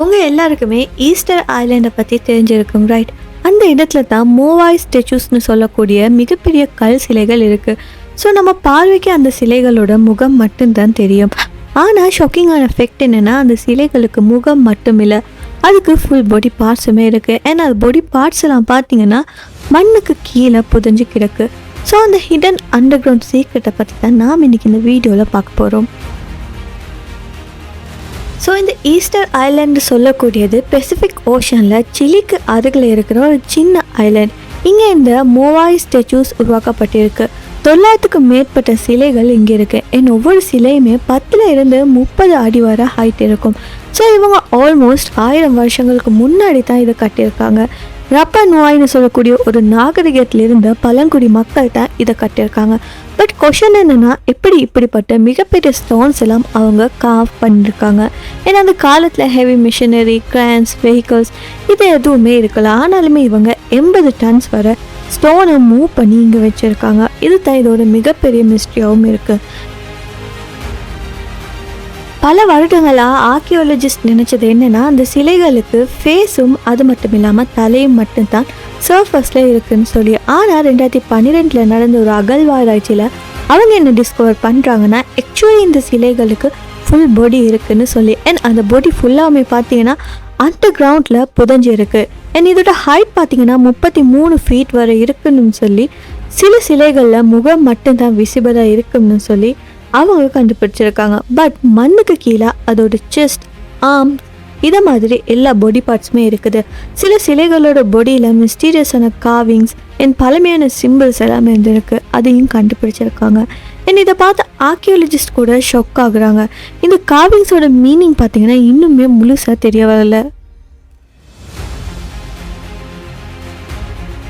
உங்கள் எல்லாருக்குமே ஈஸ்டர் ஐலாண்டை பற்றி தெரிஞ்சிருக்கும் ரைட் அந்த இடத்துல தான் மோவாய் ஸ்டெச்சூஸ்னு சொல்லக்கூடிய மிகப்பெரிய கல் சிலைகள் இருக்குது ஸோ நம்ம பார்வைக்கு அந்த சிலைகளோட முகம் மட்டும்தான் தெரியும். ஆனால் ஷாக்கிங்கான எஃபெக்ட் என்னென்னா அந்த சிலைகளுக்கு முகம் மட்டும் இல்லை அதுக்கு ஃபுல் பாடி பார்ட்ஸுமே இருக்குது ஏன்னா அது பாடி பார்ட்ஸ் எல்லாம் பார்த்தீங்கன்னா மண்ணுக்கு கீழே புதஞ்சு கிடக்கு. ஸோ அந்த ஹிடன் அண்டர் கிரவுண்ட் சீக்கிரட்டை பற்றி தான் நாம் இன்றைக்கி இந்த வீடியோவில் பார்க்க போகிறோம் ஸோ இந்த ஈஸ்டர் ஐலாண்டு சொல்லக்கூடியது பெசிபிக் ஓஷனில் சிலிக்கு அருகில் இருக்கிற ஒரு சின்ன ஐலாண்ட் இங்கே இந்த மோவாய் ஸ்டெச்சூஸ் உருவாக்கப்பட்டிருக்கு. தொள்ளாயிரத்துக்கும் மேற்பட்ட சிலைகள் இங்கே இருக்கு. என் ஒவ்வொரு சிலையுமே பத்தில் இருந்து முப்பது அடி வரை ஹைட் இருக்கும். ஸோ இவங்க ஆல்மோஸ்ட் ஆயிரம் வருஷங்களுக்கு முன்னாடி தான் இதை கட்டியிருக்காங்க. ரப்ப நோய்னு சொல்லக்கூடிய ஒரு நாகரிகத்திலிருந்து பழங்குடி மக்கள்கிட்ட இதை கட்டியிருக்காங்க. பட் கொஷன் என்னென்னா எப்படி இப்படிப்பட்ட மிகப்பெரிய ஸ்டோன்ஸ் எல்லாம் அவங்க காவ் பண்ணியிருக்காங்க? ஏன்னா அந்த காலத்தில் ஹெவி மிஷினரி கிரான்ஸ் வெஹிக்கல்ஸ் இது எதுவுமே இருக்கல. ஆனாலுமே இவங்க எண்பது டன்ஸ் வர ஸ்டோனை மூவ் பண்ணி இங்கே வச்சுருக்காங்க. இது தான் இதோட மிகப்பெரிய மிஸ்ட்ரியாகவும் இருக்குது பல வருடங்களாக ஆர்கியோலஜிஸ்ட் நினச்சது என்னென்னா அந்த சிலைகளுக்கு ஃபேஸும் அது மட்டும் இல்லாமல் தலையும் மட்டும்தான் சர்ஃபஸில் இருக்குதுன்னு சொல்லி. ஆனால் ரெண்டாயிரத்தி பன்னிரெண்டில் நடந்த ஒரு அகழ்வாராய்ச்சியில் அவங்க என்ன டிஸ்கவர் பண்ணுறாங்கன்னா ஆக்சுவலி இந்த சிலைகளுக்கு ஃபுல் பாடி இருக்குதுன்னு சொல்லி. அண்ட் அந்த பாடி ஃபுல்லாமே பார்த்தீங்கன்னா அண்டர் கிரவுண்டில் புதஞ்சிருக்கு அண்ட் இதோட ஹைட் பார்த்தீங்கன்னா முப்பத்தி மூணு ஃபீட் வரை இருக்குன்னு சொல்லி சில சிலைகளில் முகம் மட்டும்தான் விசிபதாக இருக்குன்னு சொல்லி அவங்க கண்டுபிடிச்சிருக்காங்க. பட் மண்ணுக்கு கீழே அதோட செஸ்ட் ஆம் இதை மாதிரி எல்லா பாடி பார்ட்ஸுமே இருக்குது. சில சிலைகளோட பாடியில் மிஸ்டீரியஸான காவிங்ஸ் என் பழமையான சிம்பிள்ஸ் எல்லாமே இருந்திருக்கு. அதையும் கண்டுபிடிச்சிருக்காங்க. என் இதை பார்த்து ஆர்கியாலஜிஸ்ட் கூட ஷொக் ஆகுறாங்க. இந்த காவிங்ஸோட மீனிங் பார்த்தீங்கன்னா இன்னுமே முழுசாக தெரிய வரல.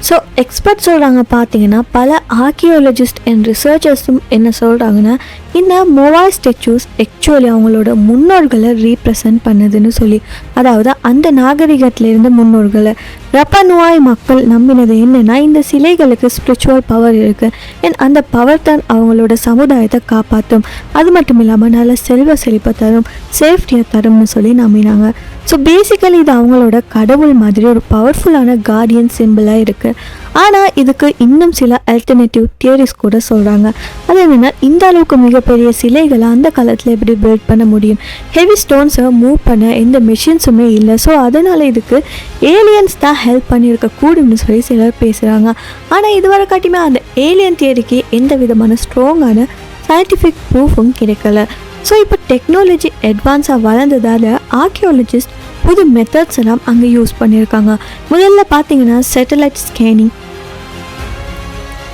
ஸோ எக்ஸ்பர்ட் சொல்கிறாங்க பார்த்தீங்கன்னா பல ஆர்கியோலஜிஸ்ட் அண்ட் ரிசர்ச்சர்ஸும் என்ன சொல்கிறாங்கன்னா இந்த மொவாய் ஸ்டெச்சூஸ் ஆக்சுவலி அவங்களோட முன்னோர்களை ரீப்ரசன்ட் பண்ணுதுன்னு சொல்லி அதாவது அந்த நாகரிகத்திலேருந்து முன்னோர்களை ரப்பனுவாய் மக்கள் நம்பினது என்னென்னா இந்த சிலைகளுக்கு ஸ்பிரிச்சுவல் பவர் இருக்குது அண்ட் அந்த பவர் தான் அவங்களோட சமுதாயத்தை காப்பாற்றும் அது மட்டும் இல்லாமல் நல்ல செல்வ செழிப்பை தரும் சேஃப்டியை தரும்னு சொல்லி நம்பினாங்க. ஸோ பேசிக்கலி இது அவங்களோட கடவுள் மாதிரி ஒரு பவர்ஃபுல்லான கார்டியன் சிம்பிளாக இருக்குது ஆனால் இதுக்கு இன்னும் சில அல்டர்னேட்டிவ் தியரிஸ் கூட சொல்கிறாங்க அது என்னென்னா இந்த அளவுக்கு மிகப்பெரிய சிலைகளை அந்த காலத்தில் எப்படி பில்ட் பண்ண முடியும்? ஹெவி ஸ்டோன்ஸை மூவ் பண்ண எந்த மிஷின்ஸுமே இல்லை. ஸோ அதனால் இதுக்கு ஏலியன்ஸ் தான் ஹெல்ப் பண்ணியிருக்க கூடும்னு சொல்லி சிலர் பேசுகிறாங்க ஆனால் இதுவரை காட்டியுமே அந்த ஏலியன் தியரிக்கு எந்த விதமான ஸ்ட்ராங்கான சயின்டிஃபிக் ப்ரூஃபும் கிடைக்கல. ஸோ இப்போ டெக்னாலஜி அட்வான்ஸாக வளர்ந்ததால் ஆர்கியாலஜிஸ்ட் புது மெத்தட்ஸ் எல்லாம் அங்கே யூஸ் பண்ணியிருக்காங்க. முதல்ல பார்த்தீங்கன்னா சேட்டலைட் ஸ்கேனிங்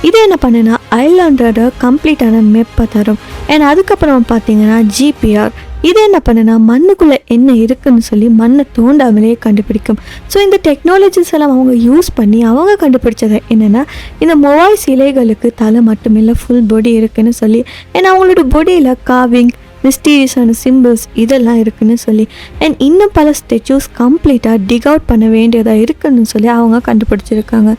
இது என்ன பண்ணுன்னா ஐலாண்டோட கம்ப்ளீட்டான மெப்பை தரும். அண்ட் அதுக்கப்புறம் பார்த்தீங்கன்னா ஜிபிஆர் இது என்ன பண்ணுன்னா மண்ணுக்குள்ளே என்ன இருக்குன்னு சொல்லி மண்ணை தோண்டாமலே கண்டுபிடிக்கும். ஸோ இந்த டெக்னாலஜிஸ் எல்லாம் அவங்க யூஸ் பண்ணி அவங்க கண்டுபிடிச்சது என்னென்னா இந்த மொவாய் சிலைகளுக்கு தலை மட்டுமில்லை ஃபுல் பாடி இருக்குன்னு சொல்லி. ஏன்னா அவங்களோட பாடியில் காவிங் மிஸ்டீரியஸான சிம்பிள்ஸ் இதெல்லாம் இருக்குன்னு சொல்லி. அண்ட் இன்னும் பல ஸ்டெச்சூஸ் கம்ப்ளீட்டாக டிக் அவுட் பண்ண வேண்டியதாக இருக்குன்னு சொல்லி அவங்க கண்டுபிடிச்சிருக்காங்க.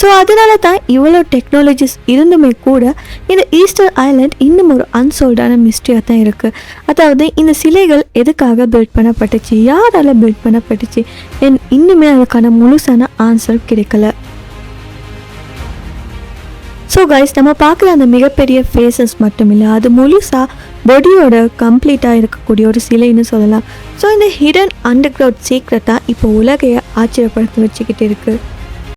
ஸோ அதனால தான் இவ்வளோ டெக்னாலஜிஸ் இருந்துமே கூட இந்த ஈஸ்டர் ஐலண்ட் இன்னும் ஒரு அன்சோல்டான மிஸ்ட்ரியாக தான் இருக்குது அதாவது இந்த சிலைகள் எதுக்காக பில்ட் பண்ணப்பட்டுச்சு? யாரால் பில்ட் பண்ணப்பட்டுச்சு? அண்ட் இன்னுமே அதுக்கான முழுசான ஆன்சர் கிடைக்கல. ஸோ கைஸ் நம்ம பார்க்குற அந்த மிகப்பெரிய ஃபேஸஸ் மட்டும் இல்லை அது முழுசாக பாடியோட கம்ப்ளீட்டாக இருக்கக்கூடிய ஒரு சிலைன்னு சொல்லலாம். ஸோ இந்த ஹிடன் அண்டர் கிரவுண்ட் சீக்ரெட்டாக இப்போ உலகையை ஆச்சரியப்படுத்தி வச்சுக்கிட்டு இருக்குது